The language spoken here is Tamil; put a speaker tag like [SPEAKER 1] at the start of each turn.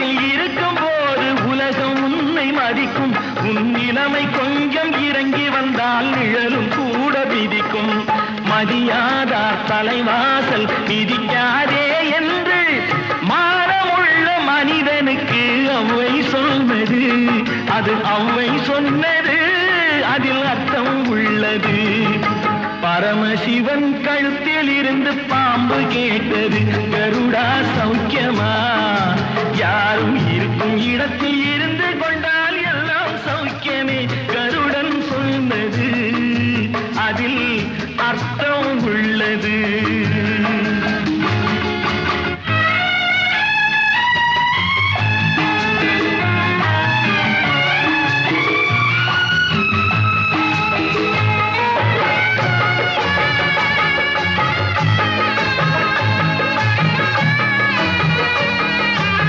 [SPEAKER 1] நாட்டில் இருக்கும் போது உலகம் உன்னை மதிக்கும். உன் நிலைமை கொஞ்சம் இறங்கி வந்தால் நிழலும் கூட விதிக்கும் மதியாதா தலைவாசல் விதிக்காதே என்று மானமுள்ள மனிதனுக்கு அவ்வை சொன்னது. அது அவ்வை சொன்னது அதில் அர்த்தம் உள்ளது. பரமசிவன் கழுத்தில் இருந்து பாம்பு கேட்டது கருடாச கொண்டால் எல்லாம் சௌக்கியமே. கருடன் சொன்னது அதில் அர்த்தம் உள்ளது.